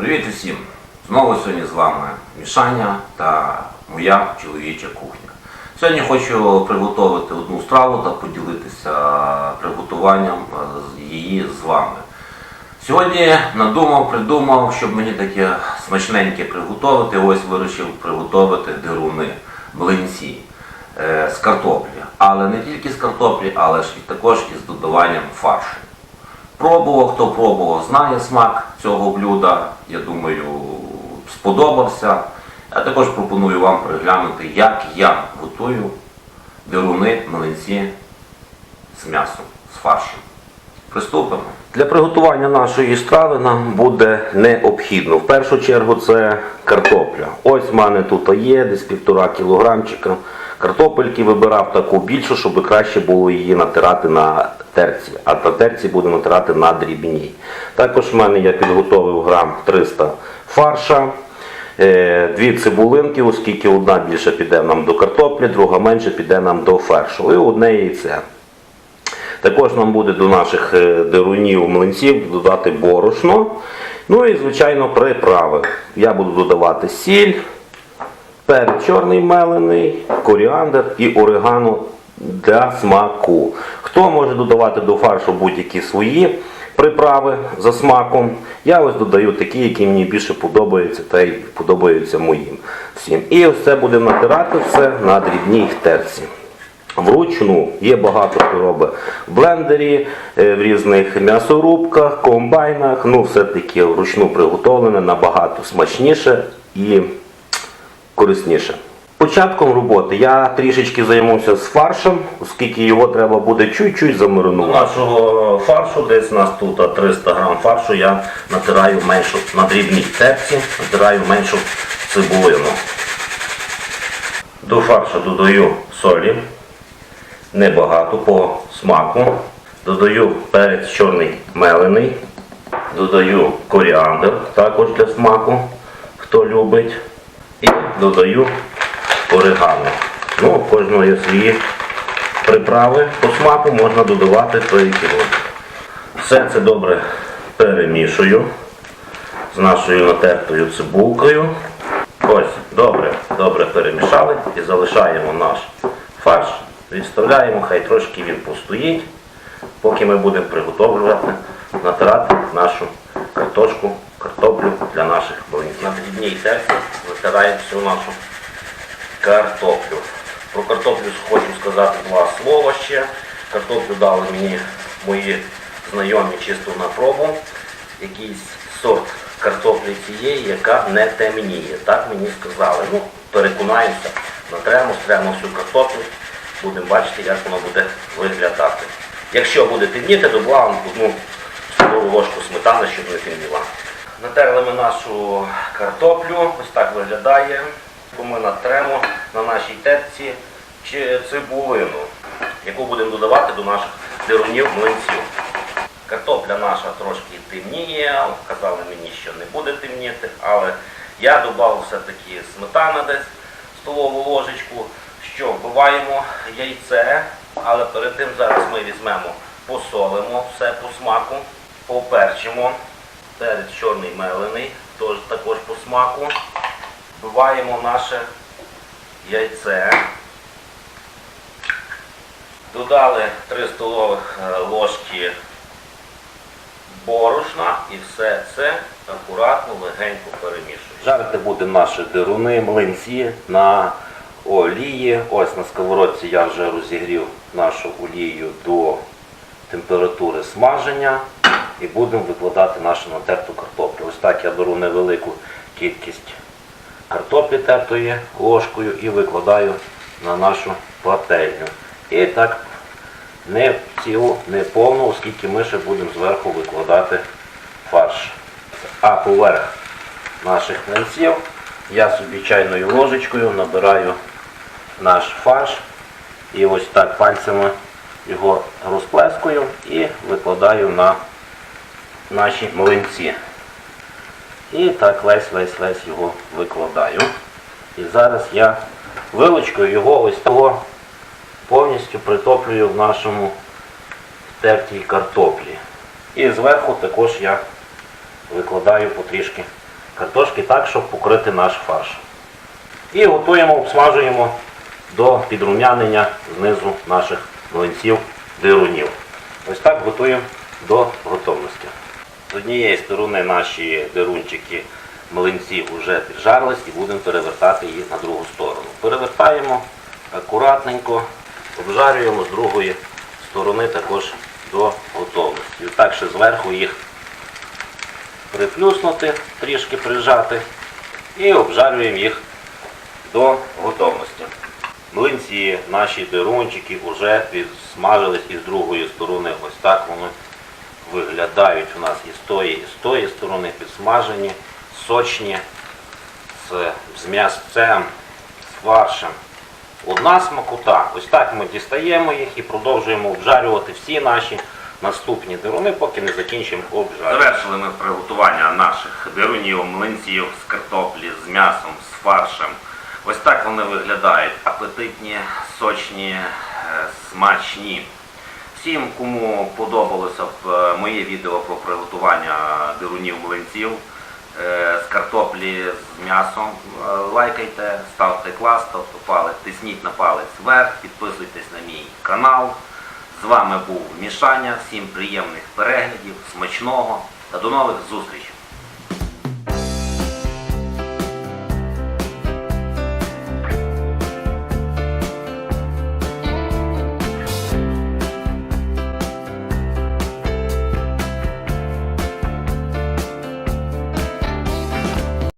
Привіт усім! Знову сьогодні з вами Мішаня та моя чоловіча кухня. Сьогодні хочу приготувати одну страву та поділитися приготуванням е, її з вами. Сьогодні надумав, придумав, щоб мені таке смачненьке приготувати. Ось вирішив приготувати деруни, млинці е, з картоплі. Але не тільки з картоплі, але ж і також із додаванням фаршу. Пробував, хто пробував, знає смак цього блюда. Я думаю, сподобався. Я також пропоную вам приглянути, як я готую деруни, млинці з м'ясом, з фаршем. Приступимо. Для приготування нашої страви нам буде необхідно. В першу чергу це картопля. Ось в мене тут є десь півтора кілограмчика. Картопельки вибирав таку більшу, щоб краще було її натирати на терці. А на терці буду натирати на дрібній. Також в мене я підготовив грам 300 фарша. Е, Дві цибулинки, оскільки одна більше піде нам до картоплі, друга менше піде нам до фаршу. І одне яйце. Також нам буде до наших е, дерунів млинців додати борошно. Ну і, звичайно, приправи. Я буду додавати сіль, перець чорний мелений, коріандр і орегано для смаку. Хто може додавати до фаршу будь-які свої приправи за смаком, я ось додаю такі, які мені більше подобаються та й подобаються моїм всім. І ось це будемо натирати все на дрібній терці. Вручну є багато хто робить в блендері, е, в різних м'ясорубках, комбайнах. Ну, все-таки вручну приготовлене набагато смачніше і корисніше. Початком роботи я трішечки займуся з фаршем, оскільки його треба буде чуть-чуть замаринувати. Нашого фаршу, десь у нас тут 300 грам фаршу, я натираю меншу на дрібній терці, натираю меншу цибулину. До фаршу додаю солі, небагато по смаку. Додаю перець чорний мелений, додаю коріандр також для смаку, хто любить. І додаю орегано. Ну, кожного є свої приправи по смаку, можна додавати то, які хочете. Все це добре перемішую з нашою натертою цибулкою. Ось, добре, добре перемішали і залишаємо наш фарш. Відставляємо, хай трошки він постоїть, поки ми будемо приготовлювати, натирати нашу картошку, картоплю для наших блинів. На дрібній терці витираємо всю нашу картоплю. Про картоплю хочу сказати два слова ще. Картоплю дали мені мої знайомі чисто на пробу. Якийсь сорт картоплі цієї, яка не темніє. Так мені сказали. Ну, переконаємося, натремо, стремо всю картоплю. Будемо бачити, як воно буде виглядати. Якщо буде темніти, добавимо одну столову ложку сметани, щоб не темніла. Натерли ми нашу картоплю, ось так виглядає. Ми натремо на нашій терці чи- цибулину, яку будемо додавати до наших дирунів млинців. Картопля наша трошки темніє, казали мені, що не буде темніти, але я додав все-таки сметана десь столову ложечку, що вбиваємо яйце, але перед тим зараз ми візьмемо, посолимо все по смаку, поперчимо, перець чорний мелений, також по смаку. Вбиваємо наше яйце. Додали 3 столових е, ложки борошна і все це акуратно, легенько перемішуємо. Жарити будемо наші дируни, млинці на олії. Ось на сковородці я вже розігрів нашу олію до температури смаження і будемо викладати нашу натерту картоплю. Ось так я беру невелику кількість картоплі тертої ложкою і викладаю на нашу пательню. І так не цілу, не повну, оскільки ми ще будемо зверху викладати фарш. А поверх наших млинців я собі чайною ложечкою набираю наш фарш і ось так пальцями його розплескую і викладаю на наші млинці. І так весь весь весь його викладаю. І зараз я вилочкою його ось того повністю притоплюю в нашому тертій картоплі. І зверху також я викладаю потрішки картошки так, щоб покрити наш фарш. І готуємо, обсмажуємо до підрум'янення знизу наших млинців дирунів. Ось так готуємо до готовності. З однієї сторони наші дирунчики млинці вже піджарились і будемо перевертати їх на другу сторону. Перевертаємо акуратненько, обжарюємо з другої сторони також до готовності. Так ще зверху їх приплюснути, трішки прижати і обжарюємо їх до готовності. Млинці, наші дирунчики вже підсмажились із другої сторони. Ось так вони виглядають у нас і з тої, і з тої сторони підсмажені, сочні, з, з м'ясцем, з фаршем. Одна смакота. Ось так ми дістаємо їх і продовжуємо обжарювати всі наші наступні дируни, поки не закінчимо обжарювати. Завершили ми приготування наших дирунів, млинців з картоплі, з м'ясом, з фаршем. Ось так вони виглядають. Апетитні, сочні, е, смачні. Всім, кому подобалося е, моє відео про приготування дирунів млинців е, з картоплі з м'ясом, е, лайкайте, ставте клас, тобто палець, тисніть на палець вверх, підписуйтесь на мій канал. З вами був Мішаня. Всім приємних переглядів, смачного та до нових зустрічей!